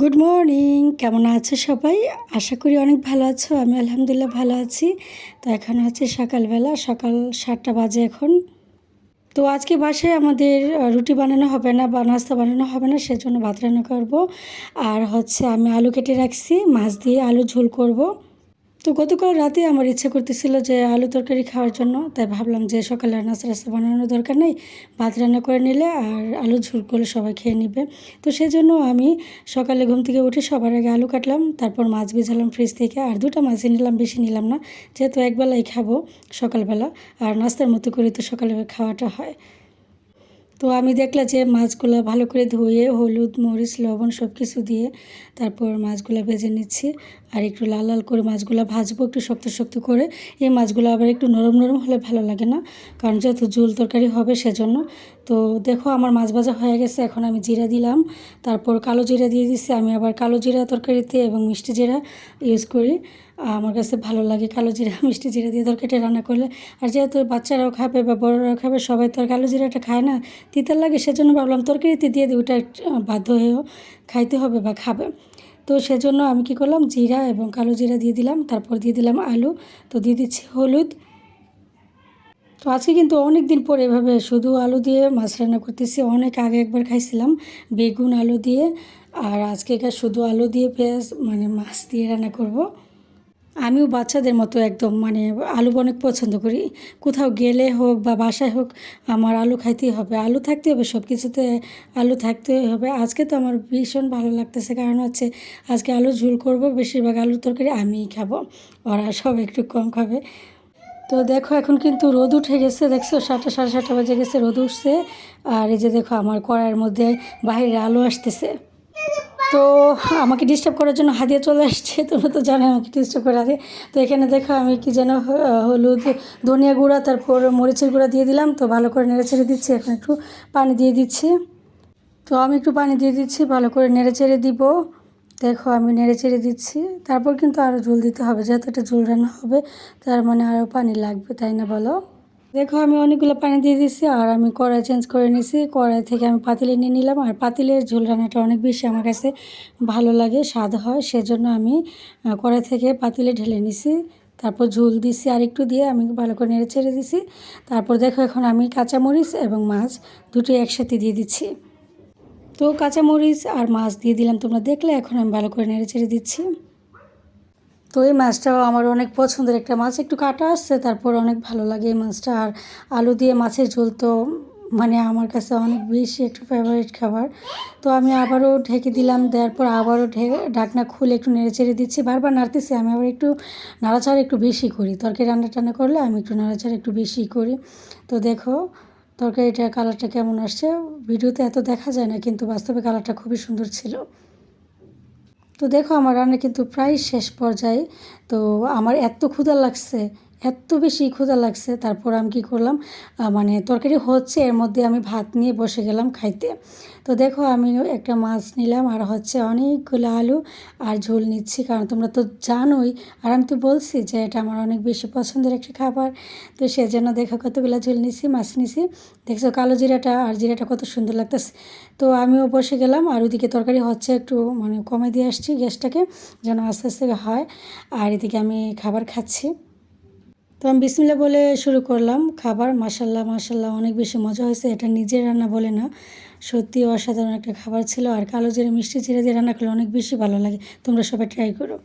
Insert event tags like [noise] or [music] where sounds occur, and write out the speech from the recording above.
Good morning কেমন আছো সবাই? আশা করি অনেক ভালো আছো। আমি আলহামদুলিল্লাহ ভালো আছি। তো এখন হচ্ছে সকালবেলা, সকাল সাতটা বাজে এখন। তো আজকে বাসায় আমাদের রুটি বানানো হবে না বা নাস্তা বানানো হবে না, সেজন্য ভাত রান্না করব। আর হচ্ছে আমি আলু কেটে রাখছি, মাছ দিয়ে আলু ঝোল করব। তো গতকাল রাতে আমার ইচ্ছে করতেছিল যে আলু তরকারি খাওয়ার জন্য, তাই ভাবলাম যে সকালে নাস্তা রাস্তা বানানোর দরকার নেই, ভাত রান্না করে নিলে আর আলু ঝোল করলে সবাই খেয়ে নেবে। তো সেজন্য আমি সকালে ঘুম থেকে উঠে সবার আগে আলু কাটলাম, তারপর মাছ ভেজালাম ফ্রিজ থেকে, আর দুটো মাছই নিলাম, বেশি নিলাম না, যেহেতু একবেলাই খাব সকালবেলা, আর নাস্তার মতো করে তো সকালে খাওয়াটা হয়। তো আমি দেখলাম যে মাছগুলো ভালো করে ধুয়ে হলুদ, মরিচ, লবণ সব কিছু দিয়ে তারপর মাছগুলো ভেজে নিচ্ছি আর একটু লাল লাল করে মাছগুলো ভাজবো একটু শক্ত শক্ত করে। এই মাছগুলো আবার একটু নরম নরম হলে ভালো লাগে না, কারণ যেহেতু ঝোল তরকারি হবে সেজন্য তো দেখো আমার মাছ ভাজা হয়ে গেছে, এখন আমি জিরা দিলাম। তারপর কালো জিরা দিয়ে দিচ্ছি আমি আবার কালো জিরা তরকারিতে এবং মিষ্টি জিরা ইউজ করি। আমার কাছে ভালো লাগে কালো জিরা, [laughs] মিষ্টি জিরা দিয়ে তরকারিটা রান্না করলে। আর যেহেতু বাচ্চারাও খাবে বা বড়রাও খাবে, সবাই তো আর কালো জিরাটা খায় না তিতা লাগে, সেজন্য ভাবলাম তরকারিতে দিয়ে দিই, ওটা বাধ্য হয়েও খাইতে হবে বা খাবে। তো সেজন্য আমি কি করলাম, জিরা এবং কালো জিরা দিয়ে দিলাম, তারপর দিয়ে দিলাম আলু। তো দিয়ে দিচ্ছি হলুদ তো আজকে কিন্তু অনেক দিন পরে এভাবে শুধু আলু দিয়ে মাছ রান্না করতেছি। অনেক আগে একবার খাইছিলাম বেগুন আলু দিয়ে, আর আজকে শুধু আলু দিয়ে পেঁয়াজ মানে মাছ দিয়ে রান্না করব। আমিও বাচ্চাদের মতো একদম মানে আলু অনেক পছন্দ করি। কোথাও গেলে হোক বা বাসায় হোক আমার আলু খাইতেই হবে। আলু থাকতে হবে সব কিছুতে আলু থাকতেই হবে। আজকে তো আমার ভীষণ ভালো লাগতেছে, কারণ হচ্ছে আজকে আলু ঝুল করব, বেশিরভাগ আলুর তরকারি আমিই খাব। ওরা সব একটু কম খাবে। তো দেখো, এখন কিন্তু রোদ উঠে গেছে, দেখছ? সাতটা, সাড়ে সাতটা বাজে গেছে, রোদ উঠছে। আর এই যে দেখো, আমার কড়াইয়ের মধ্যে বাইরে আলো আসতেছে। তো আমাকে ডিস্টার্ব করার জন্য হাদিয়া চলে আসছে, তোমরা তো জানো আমাকে ডিস্টার্ব করে হাদিয়া তো এখানে দেখো, আমি কি যেন হলুদ, ধনিয়া গুঁড়া, তারপর মরিচের গুঁড়া দিয়ে দিলাম। তো ভালো করে নেড়ে ছেড়ে দিচ্ছি, এখন একটু পানি দিয়ে দিচ্ছি। তো আমি একটু পানি দিয়ে দিচ্ছি, ভালো করে নেড়ে চেড়ে দিব। দেখো আমি নেড়ে চেড়ে দিচ্ছি, তারপর কিন্তু আরও ঝোল দিতে হবে, যেহেতু এটা ঝোল রান্না হবে, তার মানে আরও পানি লাগবে, তাই না বলো? দেখো আমি অনেকগুলো পানি দিয়ে দিচ্ছি আর আমি কড়াই চেঞ্জ করে নিছি কড়াই থেকে আমি পাতিলে নিয়ে নিলাম, আর পাতিলের ঝোল রান্নাটা অনেক বেশি আমার কাছে ভালো লাগে, স্বাদ হয়, সেজন্য আমি কড়াই থেকে পাতিলে ঢেলে নিছি তারপর ঝোল দিছি আর একটু দিয়ে, আমি ভালো করে নেড়ে ছেড়ে দিছি তারপর দেখো এখন আমি কাঁচামরিচ এবং মাছ দুটোই একসাথে দিয়ে দিচ্ছি। তো কাঁচামরিচ আর মাছ দিয়ে দিলাম। তোমরা দেখলে এখন আমি ভালো করে নেড়ে ছেড়ে দিচ্ছি। তো এই মাছটাও আমার অনেক পছন্দের একটা মাছ। একটু কাটা আসছে তারপর অনেক ভালো লাগে এই মাছটা। আর আলু দিয়ে মাছের ঝোল তো মানে আমার কাছে অনেক বেশি একটু ফেভারিট খাবার। তো আমি আবারও ঢেকে দিলাম, দেওয়ার পর আবারও ঢাকনা খুলে একটু নেড়ে চেড়ে দিচ্ছি। বারবার নাড়তেছি, আমি আবার একটু নাড়াচাড়া একটু বেশি করি। তরকারি রান্না টান্না করলে আমি একটু নাড়াচাড়া একটু বেশি করি। তো দেখো তরকারিটার কালারটা কেমন আসছে? ভিডিওতে এত দেখা যায় না, কিন্তু বাস্তবে কালারটা খুবই সুন্দর ছিল। তো দেখো, আমার রান্না কিন্তু প্রায় শেষ পর্যায়ে। তো আমার এত ক্ষুধা লাগছে এত বেশি ক্ষুধা লাগছে, তারপর আমি কী করলাম মানে তরকারি হচ্ছে, এর মধ্যে আমি ভাত নিয়ে বসে গেলাম খাইতে। তো দেখো আমি একটা মাছ নিলাম, আর হচ্ছে অনেকগুলো আলু আর ঝোল নিচ্ছি, কারণ তোমরা তো জানোই, আর আমি তো বলছি যে এটা আমার অনেক বেশি পছন্দের একটা খাবার। তো সেজন্য দেখো কতগুলো ঝোল নিছি মাছ নিছি দেখছ কালো জিরাটা আর জিরাটা কত সুন্দর লাগতেছে। তো আমিও বসে গেলাম, আর ওইদিকে তরকারি হচ্ছে একটু মানে কমে দিয়ে আসছি গ্যাসটাকে, যেন আস্তে আস্তে হয়। আর এদিকে আমি খাবার খাচ্ছি। তো আমি বিসমিল্লা বলে শুরু করলাম। খাবার মাসাল্লাহ মাসাল্লাহ অনেক বেশি মজা হয়েছে। এটা নিজের রান্না বলে না। সত্যি অসাধারণ একটা খাবার ছিল। আর কালো জিরে, মিষ্টি জিরে দিয়ে রান্না করলে অনেক বেশি ভালো লাগে। তোমরা সবাই ট্রাই করো।